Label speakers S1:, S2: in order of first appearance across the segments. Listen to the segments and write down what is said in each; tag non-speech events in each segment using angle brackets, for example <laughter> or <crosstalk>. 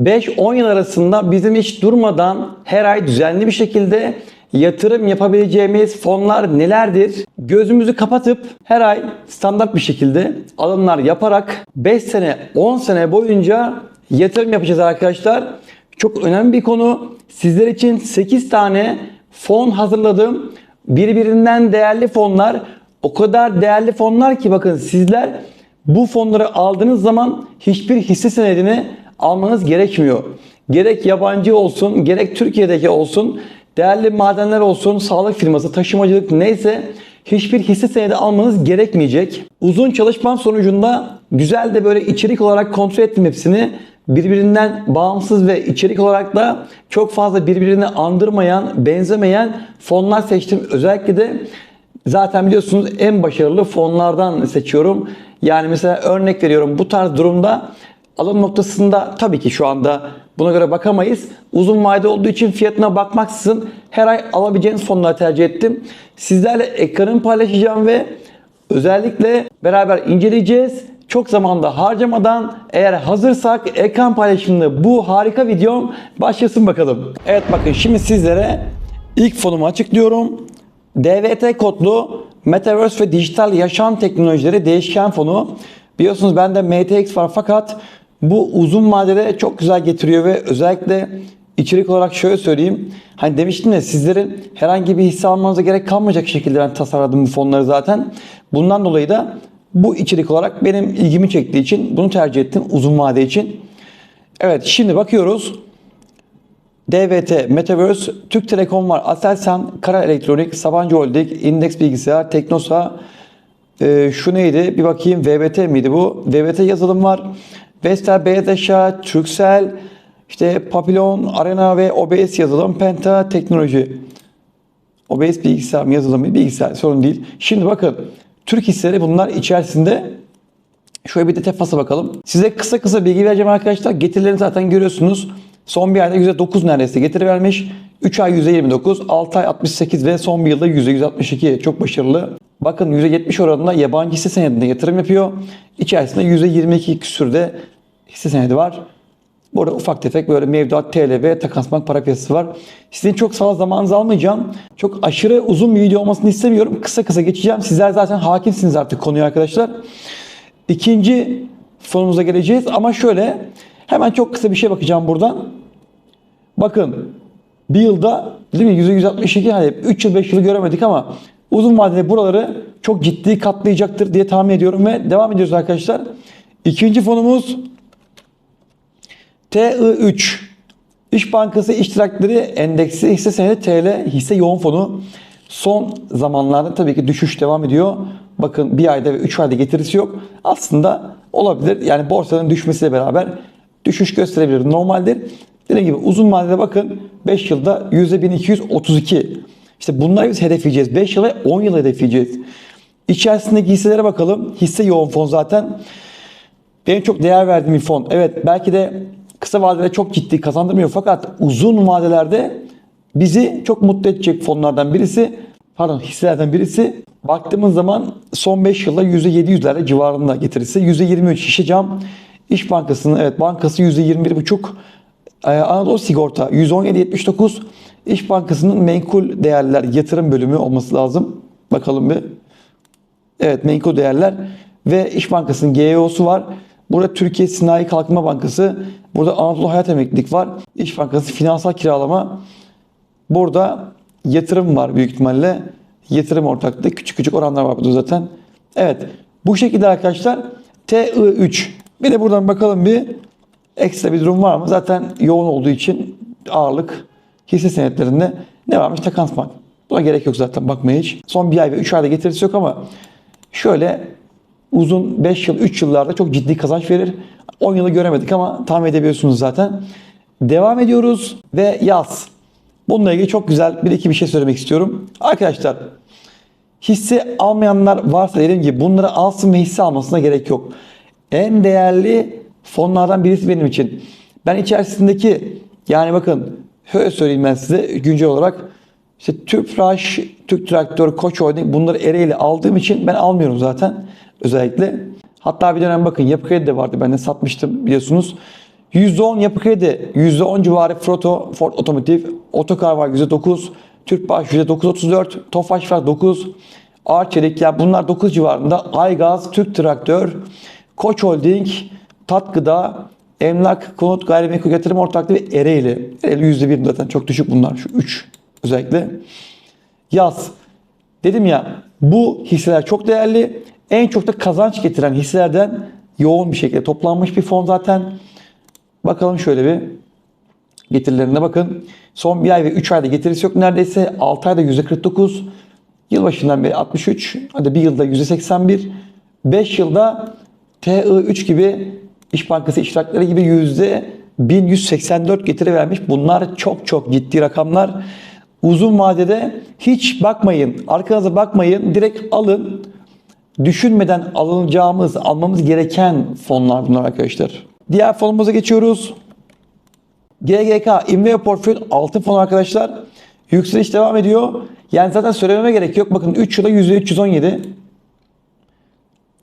S1: 5-10 yıl arasında bizim hiç durmadan her ay düzenli bir şekilde yatırım yapabileceğimiz fonlar nelerdir? Gözümüzü kapatıp her ay standart bir şekilde alımlar yaparak 5 sene 10 sene boyunca yatırım yapacağız arkadaşlar. Çok önemli bir konu. Sizler için 8 tane fon hazırladım. Birbirinden değerli fonlar. O kadar değerli fonlar ki bakın sizler bu fonları aldığınız zaman hiçbir hisse senedini almanız gerekmiyor. Gerek yabancı olsun, gerek Türkiye'deki olsun, değerli madenler olsun, sağlık firması, taşımacılık neyse hiçbir hisse senedi almanız gerekmeyecek. Uzun çalışmam sonucunda güzel de böyle içerik olarak kontrol ettim hepsini. Birbirinden bağımsız ve içerik olarak da çok fazla birbirini andırmayan, benzemeyen fonlar seçtim. Özellikle de Zaten biliyorsunuz en başarılı fonlardan seçiyorum. Yani mesela örnek veriyorum bu tarz durumda alım noktasında tabii ki şu anda buna göre bakamayız. Uzun vade olduğu için fiyatına bakmaksızın her ay alabileceğiniz fonları tercih ettim. Sizlerle ekranımı paylaşacağım ve özellikle beraber inceleyeceğiz. Çok zamanda harcamadan eğer hazırsak ekran paylaşımlı bu harika videom başlasın bakalım. Evet bakın şimdi sizlere ilk fonumu açıklıyorum. DVT kodlu Metaverse ve Dijital Yaşam Teknolojileri Değişken Fonu. Biliyorsunuz bende MTX var fakat bu uzun vadede çok güzel getiriyor ve özellikle içerik olarak şöyle söyleyeyim. Hani demiştim ya sizlerin herhangi bir hisse almanıza gerek kalmayacak şekilde ben tasarladım bu fonları zaten. Bundan dolayı da bu içerik olarak benim ilgimi çektiği için bunu tercih ettim uzun vade için. Evet şimdi bakıyoruz. DVT, Metaverse, Türk Telekom var, Aselsan, Kara Elektronik, Sabancı Holding, Index Bilgisayar, Teknosa, e, şu neydi? Bir bakayım VBT miydi bu? VBT yazılım var. Vestel, Beyaz Eşya, Turkcell, işte Papillon, Arena ve OBS yazılım, Penta Teknoloji. OBS bilgisayar mı yazılım mı? Bilgisayar sorun değil. Şimdi bakın Türk hisseleri bunlar içerisinde Şöyle bir de tefasa bakalım. Size kısa kısa bilgi vereceğim arkadaşlar. Getirilerini zaten görüyorsunuz. Son bir ayda %9 neredeyse getiri vermiş. 3 ay %29, 6 ay 68 ve son bir yılda %162. Çok başarılı. Bakın %70 oranında yabancı hisse senedinde yatırım yapıyor. İçerisinde %22 küsürde hisse senedi var. Burada ufak tefek böyle mevduat TL ve takas bank para piyasası var. Sizin çok fazla zamanınızı almayacağım. Çok aşırı uzun bir video olmasını istemiyorum. Kısa kısa geçeceğim. Sizler zaten hakimsiniz artık konuya arkadaşlar. İkinci fonumuza geleceğiz ama şöyle hemen çok kısa bir şey bakacağım buradan. Bakın bir yılda değil mi %162 hani 3 yıl 5 yıl göremedik ama uzun vadede buraları çok ciddi katlayacaktır diye tahmin ediyorum ve devam ediyoruz arkadaşlar. İkinci fonumuz TI3 İş Bankası İştirakleri Endeksi hisse senedi TL hisse yoğun fonu. Son zamanlarda tabii ki düşüş devam ediyor. Bakın bir ayda ve 3 ayda getirisi yok. Aslında olabilir. Yani borsanın düşmesiyle beraber düşüş gösterebilir. Normaldir. Dediğim gibi uzun vadede bakın 5 yılda %1232. İşte bunları biz hedefleyeceğiz. 5 yıla 10 yıl hedefleyeceğiz. İçerisindeki hisselere bakalım. Hisse yoğun fon zaten. Benim çok değer verdiğim bir fon. Evet belki de kısa vadede çok ciddi kazandırmıyor fakat uzun vadelerde bizi çok mutlu edecek fonlardan birisi. Pardon hisselerden birisi. Baktığımız zaman son 5 yılda %700'lerde civarında getirisi. %23 şişe cam. İş Bankası'nın evet bankası %21,5. Ee, Anadolu Sigorta 117.79. İş Bankası'nın menkul değerler yatırım bölümü olması lazım. Bakalım bir. Evet menkul değerler ve İş Bankası'nın GEO'su var. Burada Türkiye Sinayi Kalkınma Bankası, burada Anadolu Hayat Emeklilik var. İş Bankası finansal kiralama. Burada yatırım var büyük ihtimalle. Yatırım ortaklığı küçük küçük oranlar var burada zaten. Evet bu şekilde arkadaşlar TI3. Bir de buradan bakalım bir ekstra bir durum var mı? Zaten yoğun olduğu için ağırlık hisse senetlerinde ne varmış? Takans Bank. Buna gerek yok zaten bakmaya hiç. Son bir ay ve 3 ayda getirisi yok ama şöyle uzun 5 yıl 3 yıllarda çok ciddi kazanç verir. 10 yılı göremedik ama tahmin edebiliyorsunuz zaten. Devam ediyoruz ve yaz. Bununla ilgili çok güzel bir iki bir şey söylemek istiyorum. Arkadaşlar hisse almayanlar varsa dediğim gibi bunları alsın ve hisse almasına gerek yok. En değerli fonlardan birisi benim için. Ben içerisindeki yani bakın şöyle söyleyeyim ben size güncel olarak işte Tüpraş, Türk Traktör, Koç Holding bunları Ereğli aldığım için ben almıyorum zaten özellikle. Hatta bir dönem bakın Yapı Kredi de vardı ben de satmıştım biliyorsunuz. %10 yapı kredi, %10 civarı Froto, Ford Otomotiv, Otokar var %9, Türkbaş %9.34, Tofaş var 9, Arçelik yani bunlar 9 civarında. Aygaz, Türk Traktör, Koç Holding, Tat Gıda, Emlak, Konut, Gayrimenkul Yatırım Ortaklığı ve Ereğli. Ereğli %1 zaten çok düşük bunlar. Şu 3 özellikle. Yaz. Dedim ya bu hisseler çok değerli. En çok da kazanç getiren hisselerden yoğun bir şekilde toplanmış bir fon zaten. Bakalım şöyle bir getirilerine bakın. Son bir ay ve 3 ayda getirisi yok neredeyse. 6 ayda %49. Yılbaşından beri 63. Hadi bir yılda %81. 5 yılda TI3 gibi İş Bankası iştirakları gibi %1184 getiri vermiş. Bunlar çok çok ciddi rakamlar. Uzun vadede hiç bakmayın. Arkanıza bakmayın. Direkt alın. Düşünmeden alınacağımız, almamız gereken fonlar bunlar arkadaşlar. Diğer fonumuza geçiyoruz. GGK Inveo Portföy altın fonu arkadaşlar. Yükseliş devam ediyor. Yani zaten söylememe gerek yok. Bakın 3 yıla %317.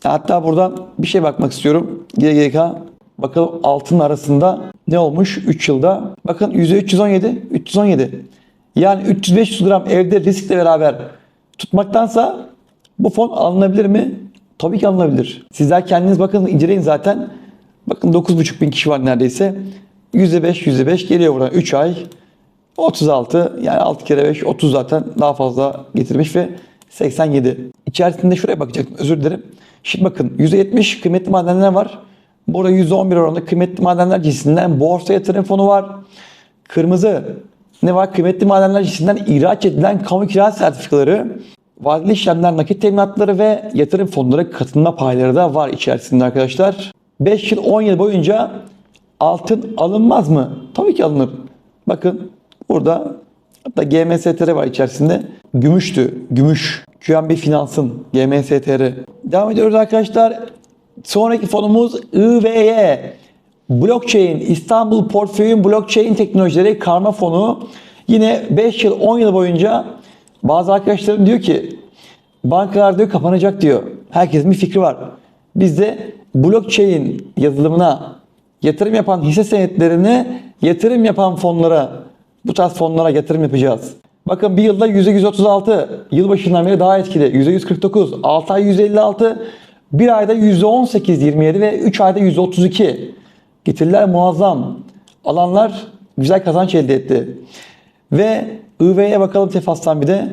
S1: Hatta buradan bir şey bakmak istiyorum. GGK bakalım altın arasında ne olmuş 3 yılda. Bakın %317, 317. Yani 300-500 gram evde riskle beraber tutmaktansa bu fon alınabilir mi? Tabii ki alınabilir. Sizler kendiniz bakın inceleyin zaten. Bakın 9,5 bin kişi var neredeyse. %5, %5 geliyor buradan 3 ay. 36 yani 6 kere 5 30 zaten daha fazla getirmiş ve 87. İçerisinde şuraya bakacaktım özür dilerim. Şimdi bakın %70 kıymetli madenler var. Burada %11 oranında kıymetli madenler cinsinden borsa yatırım fonu var. Kırmızı ne var? Kıymetli madenler cinsinden ihraç edilen kamu kira sertifikaları, vadeli işlemler, nakit teminatları ve yatırım fonları katılma payları da var içerisinde arkadaşlar. 5 yıl 10 yıl boyunca altın alınmaz mı? Tabii ki alınır. Bakın burada hatta GMSTR var içerisinde. Gümüştü. Gümüş. QNB Finans'ın GMSTR. Devam ediyoruz arkadaşlar. Sonraki fonumuz IVY. Blockchain, İstanbul Portföyün Blockchain Teknolojileri Karma Fonu. Yine 5 yıl, 10 yıl boyunca bazı arkadaşlarım diyor ki bankalar diyor kapanacak diyor. Herkesin bir fikri var. Biz de blockchain yazılımına yatırım yapan hisse senetlerine yatırım yapan fonlara bu tarz fonlara yatırım yapacağız. Bakın bir yılda %136, yılbaşından beri daha etkili. %149, 6 ay %56, bir ayda %18-27 ve 3 ayda %32. Getiriler muazzam. Alanlar güzel kazanç elde etti. Ve IV'ye bakalım Tefas'tan bir de.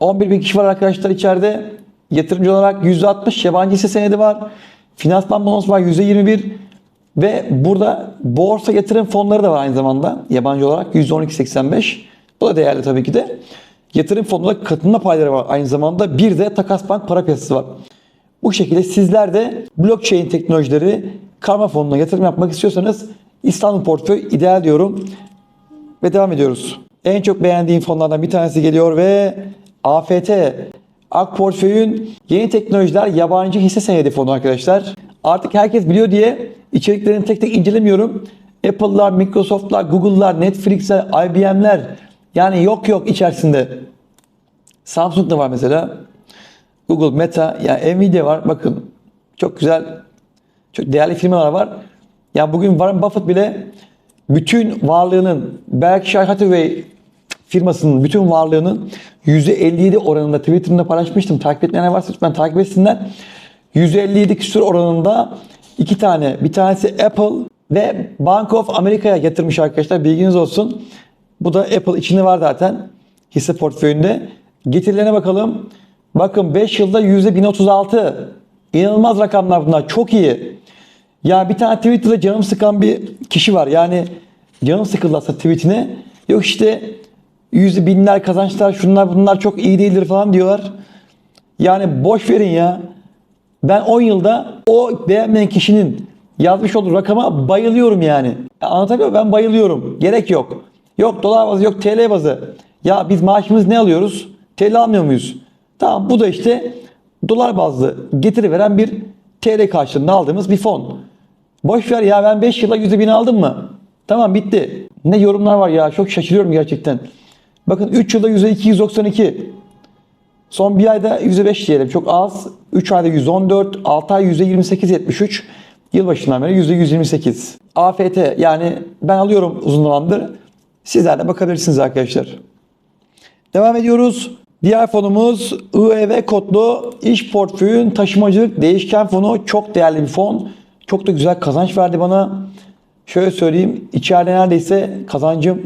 S1: 11 bin kişi var arkadaşlar içeride. Yatırımcı olarak %60 yabancı hisse senedi var. Finansman bonosu var %21. Ve burada borsa yatırım fonları da var aynı zamanda. Yabancı olarak %12.85. Bu da değerli tabii ki de. Yatırım fonunda katılma payları var aynı zamanda. Bir de Takas Bank para piyasası var. Bu şekilde sizler de blockchain teknolojileri karma fonuna yatırım yapmak istiyorsanız İstanbul Portföy ideal diyorum. Ve devam ediyoruz. En çok beğendiğim fonlardan bir tanesi geliyor ve AFT Ak Portföy'ün yeni teknolojiler yabancı hisse senedi fonu arkadaşlar. Artık herkes biliyor diye içeriklerini tek tek incelemiyorum. Apple'lar, Microsoft'lar, Google'lar, Netflix'ler, IBM'ler yani yok yok içerisinde. Samsung da var mesela. Google, Meta, yani Nvidia var. Bakın çok güzel, çok değerli firmalar var. Ya bugün Warren Buffett bile bütün varlığının Berkshire Hathaway firmasının bütün varlığının %57 oranında Twitter'ında paylaşmıştım. Takip etmeyenler varsa lütfen takip etsinler. %57 küsur oranında iki tane. Bir tanesi Apple ve Bank of America'ya yatırmış arkadaşlar. Bilginiz olsun. Bu da Apple içinde var zaten. Hisse portföyünde. Getirilerine bakalım. Bakın 5 yılda %1036. İnanılmaz rakamlar bunlar. Çok iyi. Ya bir tane Twitter'da canım sıkan bir kişi var. Yani canım sıkıldı aslında tweetine. Yok işte yüzde binler kazançlar şunlar bunlar çok iyi değildir falan diyorlar. Yani boş verin ya. Ben 10 yılda o beğenmeyen kişinin yazmış olduğu rakama bayılıyorum yani. Anlatabiliyor muyum? Ben bayılıyorum. Gerek yok. Yok dolar bazı yok TL bazı. Ya biz maaşımız ne alıyoruz? TL almıyor muyuz? Tamam bu da işte dolar bazlı getiri veren bir TL karşılığında aldığımız bir fon. Boş ver ya ben 5 yıla %1000 aldım mı? Tamam bitti. Ne yorumlar var ya çok şaşırıyorum gerçekten. Bakın 3 yılda %292. Son bir ayda %5 diyelim çok az. 3 ayda %14, 6 ay %28-73. Yılbaşından beri %128. AFT yani ben alıyorum uzun zamandır. Sizler de bakabilirsiniz arkadaşlar. Devam ediyoruz. Diğer fonumuz IEV kodlu iş portföyün taşımacılık değişken fonu. Çok değerli bir fon. Çok da güzel kazanç verdi bana. Şöyle söyleyeyim. içeride neredeyse kazancım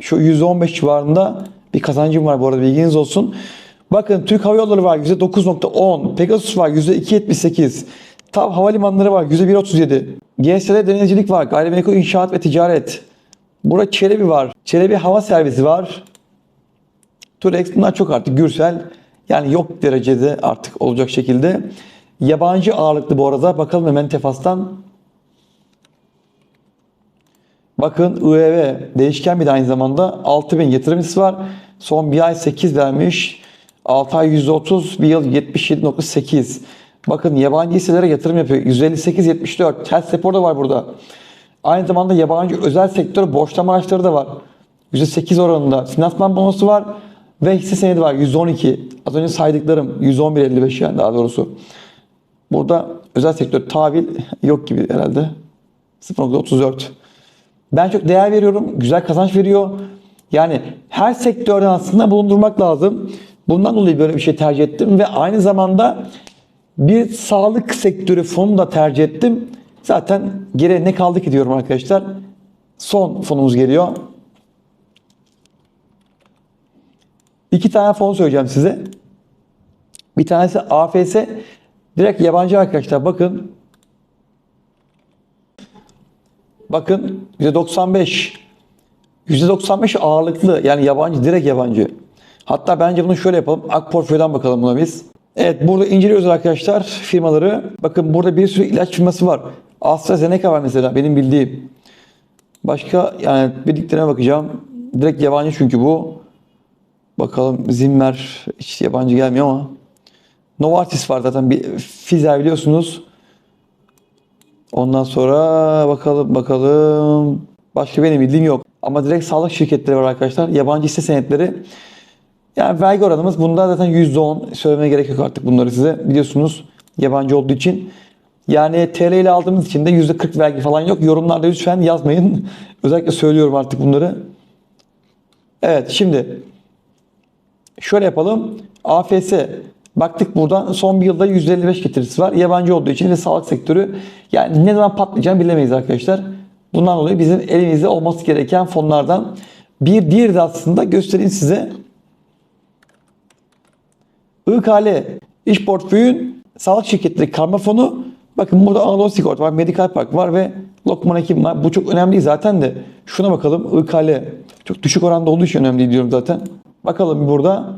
S1: şu %15 civarında bir kazancım var bu arada bilginiz olsun. Bakın Türk Hava Yolları var %9.10. Pegasus var %2.78. TAV Havalimanları var %1.37. GSD Denizcilik var. Gayrimenkul İnşaat ve Ticaret. Burada Çelebi var. Çelebi Hava Servisi var. Turex bunlar çok artık Gürsel yani yok derecede artık olacak şekilde. Yabancı ağırlıklı bu arada. Bakalım hemen Tefas'tan. Bakın IEV değişken bir de aynı zamanda 6000 yatırımcısı var. Son bir ay 8 vermiş. 6 ay %30, bir yıl 77.8. Bakın yabancı hisselere yatırım yapıyor. 158.74. Telspor da var burada. Aynı zamanda yabancı özel sektör borçlama araçları da var. %8 oranında. Finansman bonosu var. Ve hisse senedi var. %12. Az önce saydıklarım. %11.55 yani daha doğrusu. Burada özel sektör tahvil <laughs> yok gibi herhalde. 0.34. Ben çok değer veriyorum. Güzel kazanç veriyor. Yani her sektörden aslında bulundurmak lazım. Bundan dolayı böyle bir şey tercih ettim ve aynı zamanda bir sağlık sektörü fonu da tercih ettim. Zaten geriye ne kaldı ki diyorum arkadaşlar. Son fonumuz geliyor. İki tane fon söyleyeceğim size. Bir tanesi AFS. Direkt yabancı arkadaşlar bakın. Bakın %95. %95 ağırlıklı yani yabancı direkt yabancı. Hatta bence bunu şöyle yapalım. Ak portföyden bakalım buna biz. Evet burada inceliyoruz arkadaşlar firmaları. Bakın burada bir sürü ilaç firması var. AstraZeneca var mesela benim bildiğim. Başka yani bildiklerine bakacağım. Direkt yabancı çünkü bu. Bakalım Zimmer hiç yabancı gelmiyor ama. Novartis var zaten bir Pfizer biliyorsunuz. Ondan sonra bakalım bakalım. Başka benim bildiğim yok. Ama direkt sağlık şirketleri var arkadaşlar. Yabancı hisse senetleri. Yani vergi oranımız bunda zaten %10. Söylemeye gerek yok artık bunları size. Biliyorsunuz yabancı olduğu için. Yani TL ile aldığımız için de %40 vergi falan yok. Yorumlarda lütfen yazmayın. <laughs> Özellikle söylüyorum artık bunları. Evet şimdi şöyle yapalım. AFS baktık buradan son bir yılda %55 getirisi var. Yabancı olduğu için ve sağlık sektörü yani ne zaman patlayacağını bilemeyiz arkadaşlar. Bundan dolayı bizim elimizde olması gereken fonlardan bir diğeri de aslında göstereyim size. IKL iş portföyün sağlık şirketleri karma fonu. Bakın burada Anadolu Sigorta var, Medical Park var ve Lokman Hekim var. Bu çok önemli zaten de. Şuna bakalım IKL. Çok düşük oranda olduğu için önemli diyorum zaten. Bakalım burada.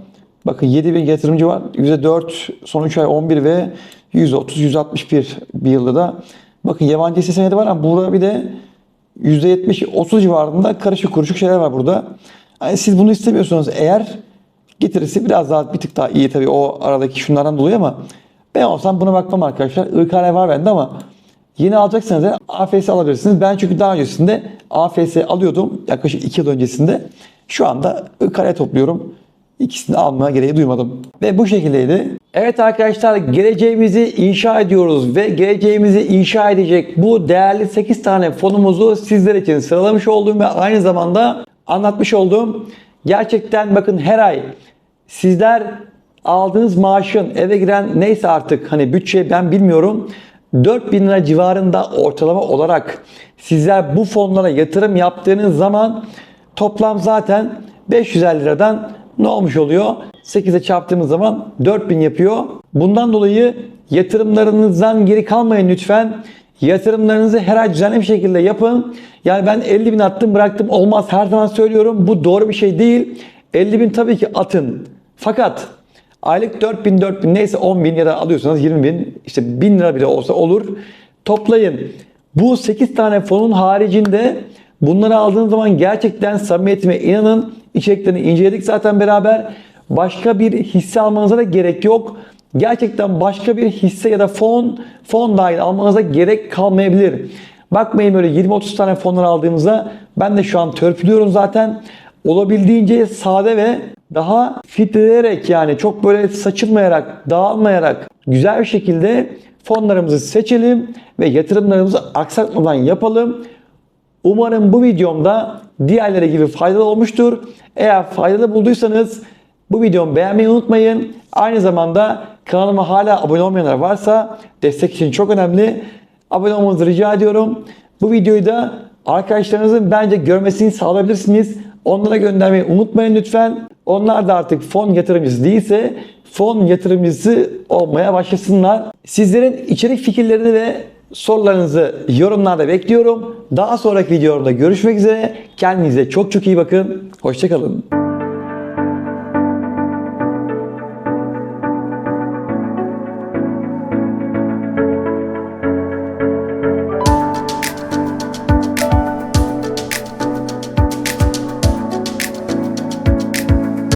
S1: Bakın 7 bin yatırımcı var. %4 son 3 ay 11 ve %30, %61 bir yılda da. Bakın yabancı hisse senedi var ama burada bir de %70-30 civarında karışık kuruşuk şeyler var burada. Yani siz bunu istemiyorsunuz eğer getirisi biraz daha bir tık daha iyi tabii o aradaki şunlardan dolayı ama ben olsam buna bakmam arkadaşlar. IKR var bende ama yeni alacaksanız da AFS alabilirsiniz. Ben çünkü daha öncesinde AFS alıyordum yaklaşık 2 yıl öncesinde. Şu anda IKR topluyorum. İkisini almaya gereği duymadım. Ve bu şekildeydi. Evet arkadaşlar geleceğimizi inşa ediyoruz ve geleceğimizi inşa edecek bu değerli 8 tane fonumuzu sizler için sıralamış olduğum ve aynı zamanda anlatmış olduğum gerçekten bakın her ay sizler aldığınız maaşın eve giren neyse artık hani bütçe ben bilmiyorum 4000 lira civarında ortalama olarak sizler bu fonlara yatırım yaptığınız zaman toplam zaten 550 liradan ne olmuş oluyor? 8'e çarptığımız zaman 4000 yapıyor. Bundan dolayı yatırımlarınızdan geri kalmayın lütfen. Yatırımlarınızı her ay düzenli bir şekilde yapın. Yani ben 50 bin attım bıraktım olmaz her zaman söylüyorum. Bu doğru bir şey değil. 50 bin tabii ki atın. Fakat aylık 4 bin 4 bin neyse 10 bin ya da alıyorsanız 20 bin işte 1000 lira bile olsa olur. Toplayın. Bu 8 tane fonun haricinde bunları aldığınız zaman gerçekten samimiyetime inanın. İçeriklerini inceledik zaten beraber. Başka bir hisse almanıza da gerek yok. Gerçekten başka bir hisse ya da fon, fon dahil almanıza gerek kalmayabilir. Bakmayın böyle 20-30 tane fonlar aldığımızda ben de şu an törpülüyorum zaten. Olabildiğince sade ve daha filtreleyerek yani çok böyle saçılmayarak, dağılmayarak güzel bir şekilde fonlarımızı seçelim ve yatırımlarımızı aksatmadan yapalım. Umarım bu videomda diğerleri gibi faydalı olmuştur. Eğer faydalı bulduysanız bu videomu beğenmeyi unutmayın. Aynı zamanda kanalıma hala abone olmayanlar varsa destek için çok önemli. Abone olmanızı rica ediyorum. Bu videoyu da arkadaşlarınızın bence görmesini sağlayabilirsiniz. Onlara göndermeyi unutmayın lütfen. Onlar da artık fon yatırımcısı değilse fon yatırımcısı olmaya başlasınlar. Sizlerin içerik fikirlerini ve sorularınızı yorumlarda bekliyorum. Daha sonraki videolarda görüşmek üzere. Kendinize çok çok iyi bakın. Hoşçakalın.